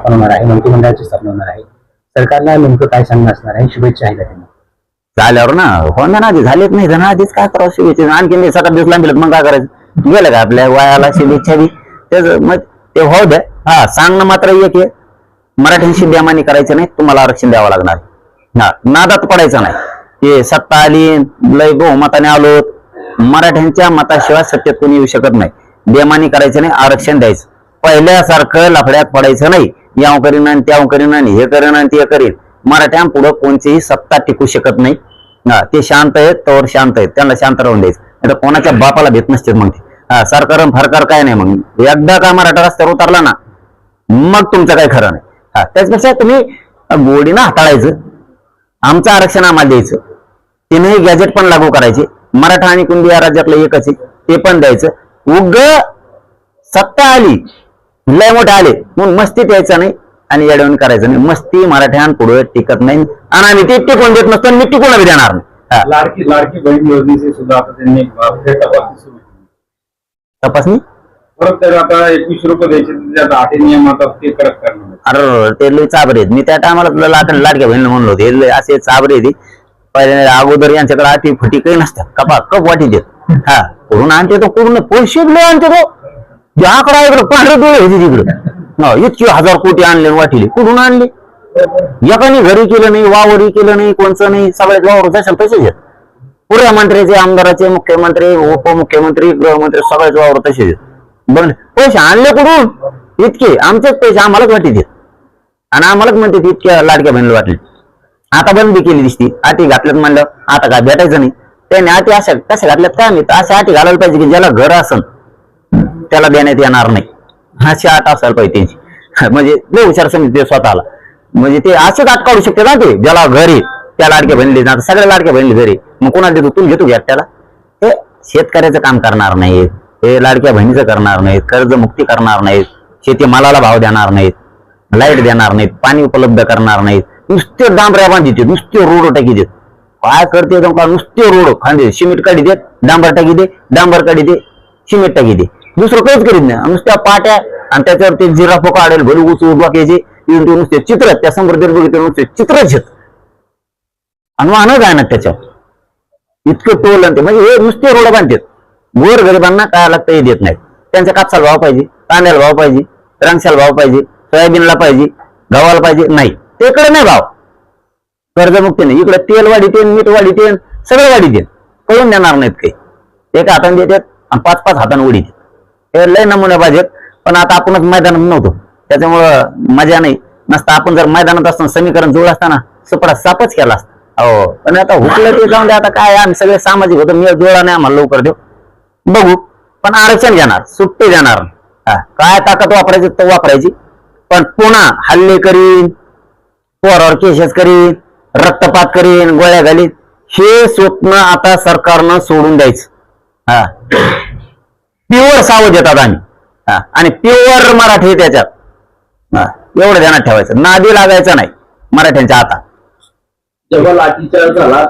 स्थापन होणार आहे मंत्रिमंडळाची स्थापना होणार आहे. सरकारला नेमकं काय सांगणं असणार आहे शुभेच्छा आहे का त्यांना. झाल्यावर ना हो ना आधी झालेच नाही ना आधीच काय करावं शुभेच्छा. आणखीन सकाळ सात आठ दिवस लांबीला मग काय करायचं? गेलं का आपल्या वयाला शुभेच्छा बी? त्याच मग ते हो द्या. हा सांगणं मात्र एक आहे. मराठ्यांशी बेमानी करायचं नाही तुम्हाला आरक्षण द्यावं लागणार ना नादात पडायचं नाही. ते सत्ता आली लय बहुमताने आलो मराठ्यांच्या मताशिवाय सत्तेत कोणी येऊ शकत नाही. बेमानी करायचं नाही आरक्षण द्यायचं. पहिल्यासारखं लफड्यात पडायचं नाही. याव करीन आणि त्याव करीन आणि हे करीन आणि ते करीन. मराठ्यांपुढं कोणतीही सत्ता टिकू शकत नाही. ते शांत आहेत तोवर शांत आहेत. त्यांना शांत राहून द्यायचं. नाही तर कोणाच्या बापाला भेट नसते मग ते. सरकार फरकार काय नाही मग. एकदा का मराठा रस्त्यावर उतरला ना मग तुमचं काय खरं नाही. हा त्याचपेक्षा तुम्ही गोडीनं हाताळायचं. आमचं आरक्षण आम्हाला द्यायचं. तीनही गॅजेट पण लागू करायचे. मराठा आणि कुंडी या राज्यातलं एकच आहे. ते पण द्यायचं. उग सत्ता आली. लय मोठे आले. म्हणून मस्ती द्यायचं नाही आणि येडवण करायचं नाही. मस्ती मराठ्यांपुढे टिकत नाही. आणि आम्ही ते टिकून देत नसतो मी टिकून बी देणार नाही. लाडकी लाडकी बहीण योजनेची सुद्धा आता त्यांनी तपासणी परत तर आता एकवीस रुपये द्यायचे त्याच्यात आठ नियम आता ते करणार. अरे ते लय चाबरे मी त्या टायमाला तुला लाट बहिणीला म्हणलो होते. लय असे चाबरे पहिले अगोदर यांच्याकडे आठी फटी काही नसतात. कपा कप वाटी देत. हा. करून आणते तो पूर्ण पैसे आणते ते. आकडा इकडं पांढरे डोळे होते तिकडे इतके हजार कोटी आणले आणि वाटिले. कुठून आणले? एकाने घरी केलं नाही वावरी केलं नाही कोणचं नाही. सगळ्यात वावर जशाल तसेच आहेत. पुऱ्या मंत्र्याचे आमदाराचे मुख्यमंत्री उपमुख्यमंत्री गृहमंत्री सगळ्याच वावर तसेच आहेत. पैसे आणले कुठून? इतके. आमचेच पैसे आम्हालाच वाटी देत आणि आम्हालाच म्हणते इतक्या लाडक्या बहिणीला वाटले आता बंदी केली दिसती. आटी घातल्यात म्हणलं आता काय भेटायचं नाही. त्याने आटी अशा कशा घातल्यात काय नाही अशा आटी घालायला पाहिजे की ज्याला घर असन. त्याला देण्यात येणार नाही. अशी आठ असायला पाहिजे त्यांची. म्हणजे लय हुशार समजते स्वतःला. म्हणजे ते असेच आट काढू शकते ना ते ज्याला घरी त्या लाडक्या बहिणी आता सगळ्या लाडक्या बहिणी घरी. मग कोणाला देतो? तू घेतो घ्या त्याला. हे शेतकऱ्याचं काम करणार नाहीत. हे लाडक्या बहिणीचं करणार नाहीत. कर्जमुक्ती करणार नाहीत. शेती मालाला भाव देणार नाहीत. लाइट देणार नाहीत. पाणी उपलब्ध करणार नाहीत. नुसते डांबऱ्या बांधित नुसते रोड टाकी देत काय करते? नुसते रोड. खांदे सिमेंट काढी देत डांबर टाकी दे डांबर काढी दे सिमेंट टाकी दे. दुसरं काहीच करीत नाही. नुसत्या पाट्या आणि त्याच्यावर ते जिराफो काढेल भरू उचू डोक्याचे येऊन ते नुसते चित्र. त्या समृद्धीवर बघितलं नुसते चित्रच आहेत आणि वाहन काय ना त्याच्यावर. इतकं टोल आणि ते म्हणजे हे नुसते रोड बांधतात. गोर गरिबांना काय लागतं हे देत नाहीत. त्यांचा कापसाला भाव पाहिजे कांद्याला भाव पाहिजे रांगशाला भाव पाहिजे सोयाबीनला पाहिजे गव्हाला पाहिजे नाही. ते इकडे नाही भाव. कर्जमुक्ती नाही. इकडे तेल वाढीते मीठ वाढीते सगळं वाढीते. कळून देणार नाहीत काही. एका हाताने देतात आणि पाच पाच हाताने उडीत. हे लय नमुने पाहिजेत. पण आता आपणच मैदानात नव्हतो. त्याच्यामुळं मजा नाही. नसता आपण जर मैदानात असताना समीकरण जुळलं असताना सुपडा सापच केला असता. हो. पण आता हुकलं ते जाऊन दे. आता काय आम्ही सगळे सामाजिक होतो. मी जुळला नाही आम्हाला लवकर देऊ. बघू. पण आरक्षण घेणार. सुट्टी देणार. काय ताकद वापरायची तो वापरायची. पण पुन्हा हल्ले करीन. पोरावर केसेस करीन. रक्तपात करीन. गोळ्या घालीन. हे स्वप्न आता सरकारनं सोडून द्यायचं. हा. प्युअर सावध येतात आम्ही. हा. आणि प्युअर मराठी त्याच्यात. हा. एवढं ध्यानात ठेवायचं. नादी लागायचं नाही. मराठ्यांच्या आता जेव्हा लाठीचार झाला